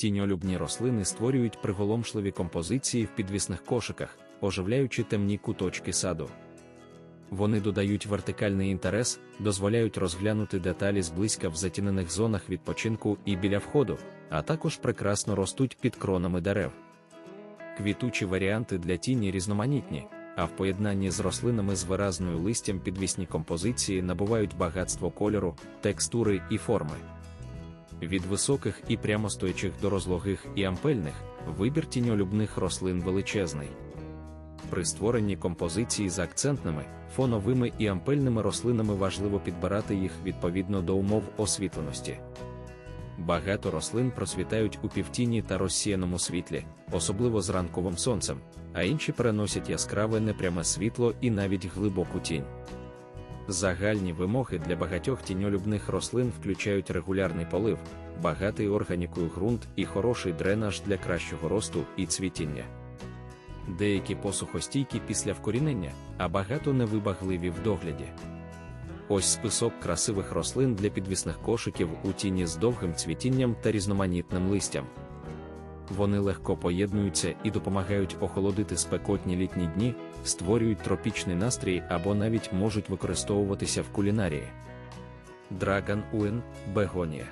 Тіньолюбні рослини створюють приголомшливі композиції в підвісних кошиках, оживляючи темні куточки саду. Вони додають вертикальний інтерес, дозволяють розглянути деталі зблизька в затінених зонах відпочинку і біля входу, а також прекрасно ростуть під кронами дерев. Квітучі варіанти для тіні різноманітні, а в поєднанні з рослинами з виразною листям підвісні композиції набувають багатство кольору, текстури і форми. Від високих і прямостоячих до розлогих і ампельних вибір тіньолюбних рослин величезний. При створенні композиції з акцентними, фоновими і ампельними рослинами важливо підбирати їх відповідно до умов освітленості. Багато рослин процвітають у півтіні та розсіяному світлі, особливо з ранковим сонцем, а інші переносять яскраве непряме світло і навіть глибоку тінь. Загальні вимоги для багатьох тіньолюбних рослин включають регулярний полив, багатий органікою ґрунт і хороший дренаж для кращого росту і цвітіння. Деякі посухостійкі після вкорінення, а багато невибагливі в догляді. Ось список красивих рослин для підвісних кошиків у тіні з довгим цвітінням та різноманітним листям. Вони легко поєднуються і допомагають охолодити спекотні літні дні, створюють тропічний настрій або навіть можуть використовуватися в кулінарії. Драган Уен Бегонія